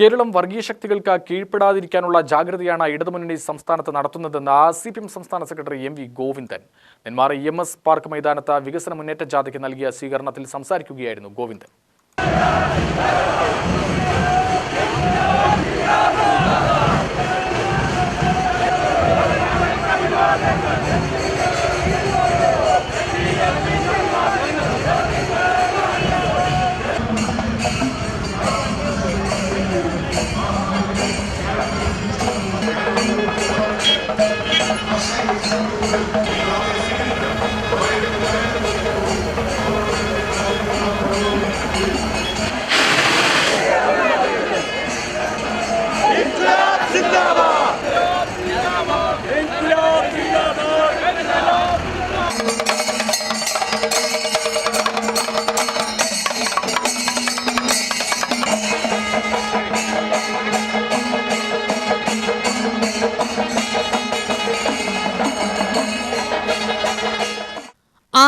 കേരളം വർഗീയ ശക്തികൾക്ക് കീഴ്പ്പെടാതിരിക്കാനുള്ള ജാഗ്രതയാണ് ഇടതുമുന്നണി സംസ്ഥാനത്ത് നടത്തുന്നതെന്ന് സി പി എം സംസ്ഥാന secretary M V Govindan. Nenmara E M S park മൈതാനത്ത് വികസന മുന്നേറ്റ ജാഥയ്ക്ക് നൽകിയ സ്വീകരണത്തിൽ സംസാരിക്കുകയായിരുന്നു ഗോവിന്ദൻ.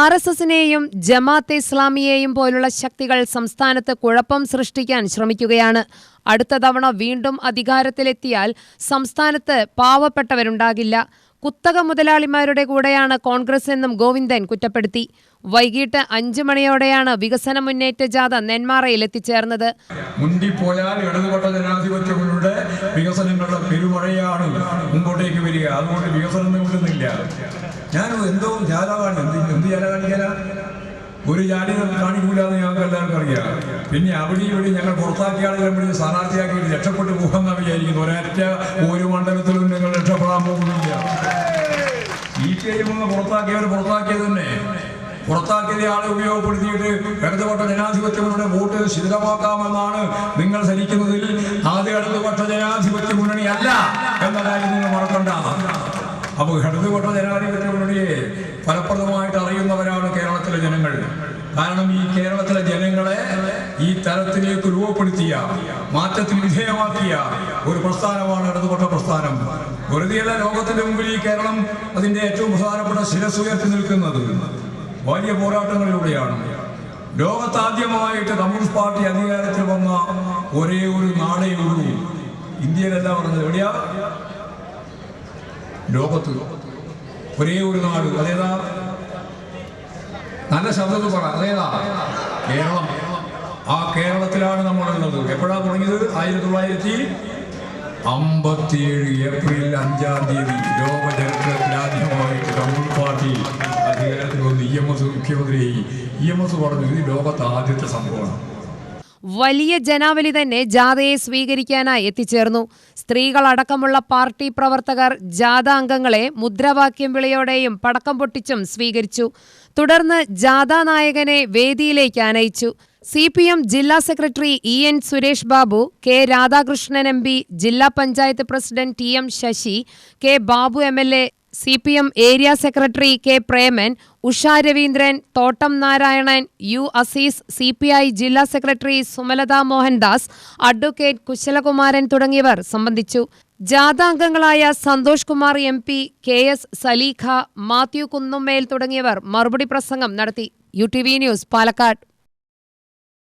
ആർ എസ് എസിനെയും ജമാഅത്തെ ഇസ്ലാമിയെയും പോലുള്ള ശക്തികൾ സംസ്ഥാനത്ത് കുഴപ്പം സൃഷ്ടിക്കാൻ ശ്രമിക്കുകയാണ്. അടുത്ത തവണ വീണ്ടും അധികാരത്തിലെത്തിയാൽ സംസ്ഥാനത്ത് പാവപ്പെട്ടവരുണ്ടാകില്ല. കുത്തക മുതലാളിമാരുടെ കൂടെയാണ് കോൺഗ്രസ് എന്നും ഗോവിന്ദൻ കുറ്റപ്പെടുത്തി. വൈകിട്ട് അഞ്ചു മണിയോടെയാണ് വികസന മുന്നേറ്റ ജാഥ നെന്മാറയിൽ എത്തിച്ചേർന്നത്. മുണ്ടിപ്പോയാൽ ഇടതുപെട്ട ജനാധിപത്യങ്ങളുടെ വികസനങ്ങളുടെ പെരുമഴയാണ് മുമ്പോട്ടേക്ക് വരിക. അതുകൊണ്ട് വികസനം നിൽക്കുന്നില്ല. ഞാൻ എന്തോ ജാതാവാണ് എന്ത് എന്ത് ജാല കാണിക്കാനാ? ഒരു ജാതി കാണിക്കൂലെന്ന് ഞങ്ങൾക്ക് എല്ലാവർക്കും അറിയാം. പിന്നെ അവിടെ ഇവിടെ ഞങ്ങൾ പുറത്താക്കിയ ആളുകളെ പിടിച്ച് സ്ഥാനാർത്ഥിയാക്കിയിട്ട് രക്ഷപ്പെട്ടു പോകുമെന്നാണ് വിചാരിക്കുന്നു. ഒരൊറ്റ ഒരു മണ്ഡലത്തിലും നിങ്ങൾ രക്ഷപ്പെടാൻ പോകുന്നില്ല. ഈ പി ഐ പുറത്താക്കിയവർ പുറത്താക്കിയത് തന്നെ. പുറത്താക്കിയ ആളെ ഉപയോഗപ്പെടുത്തിയിട്ട് ഇടതുപക്ഷ ജനാധിപത്യങ്ങളുടെ വോട്ട് ശിഥിലമാക്കാമെന്നാണ് നിങ്ങൾ ധരിക്കുന്നതിൽ ആദ്യ ഇടതുപക്ഷ ജനാധിപത്യ മുന്നണി അല്ല എന്ന കാര്യം നിങ്ങൾ മറക്കണ്ട. അപ്പോൾ ഇടതുപക്ഷ ജനാധിപത്യ മുന്നണിയെ ഫലപ്രദമായിട്ട് അറിയുന്നവരാണ് കേരളത്തിലെ ജനങ്ങൾ. കാരണം ഈ കേരളത്തിലെ ജനങ്ങളെ ഈ തരത്തിലേക്ക് രൂപപ്പെടുത്തിയ മാറ്റത്തിന് വിധേയമാക്കിയ ഒരു പ്രസ്ഥാനമാണ് ഇടതുപക്ഷ പ്രസ്ഥാനം. വെറുതെയല്ല ലോകത്തിന്റെ മുമ്പിൽ ഈ കേരളം അതിന്റെ ഏറ്റവും പ്രധാനപ്പെട്ട ശിരസ് ഉയർത്തി നിൽക്കുന്നത്. വലിയ പോരാട്ടങ്ങളിലൂടെയാണ്. ലോകത്താദ്യമായിട്ട് കമ്മ്യൂണിസ്റ്റ് പാർട്ടി അധികാരത്തിൽ വന്ന ഒരേ ഒരു നാടേ ഉള്ളൂ. ഇന്ത്യയിലല്ല പറഞ്ഞത്. എവിടെയാ? ലോകത്ത് ഒരേ ഒരു നാട് അതേതാ? നല്ല ശബ്ദത്തിൽ പറ അതേതാ? കേരളം. ആ കേരളത്തിലാണ് നമ്മളുള്ളത്. എപ്പോഴാണ് തുടങ്ങിയത്? ആയിരത്തി തൊള്ളായിരത്തി അമ്പത്തിയേഴ് ഏപ്രിൽ അഞ്ചാം തീയതി. ലോക കമ്മ്യൂണിസ്റ്റ് പാർട്ടി അധികാരത്തിൽ വന്ന് ഇ എം എസ് മുഖ്യമന്ത്രിയായി. ഇ എം എസ് പറഞ്ഞു ഇത് ലോകത്തെ ആദ്യത്തെ സംഭവമാണ്. വലിയ ജനാവലി തന്നെ ജാഥയെ സ്വീകരിക്കാനായി എത്തിച്ചേർന്നു. സ്ത്രീകളടക്കമുള്ള പാർട്ടി പ്രവർത്തകർ ജാഥ അംഗങ്ങളെ മുദ്രാവാക്യം വിളിയോടെയും പടക്കം പൊട്ടിച്ചും സ്വീകരിച്ചു. തുടർന്ന് ജാഥ നായകനെ വേദിയിലേക്ക് ആനയിച്ചു സി പി എം ജില്ലാ secretary E N Suresh Babu K Radhakrishnan M P ജില്ലാ panchayat president T M Sasi K Babu M L A C P M area secretary K Preman Usha Raveendran Thottam Narayanan U Azeez C P I ജില്ലാ secretary Sumalatha Mohandas advocate Kusalakumaran തുടങ്ങിയവർ സംബന്ധിച്ചു. ജാഥാംഗങ്ങളായ Santhosh Kumar M P K S Saleekha Mathew Kunnummel തുടങ്ങിയവർ മറുപടി പ്രസംഗം നടത്തി. U T V news Palakkad.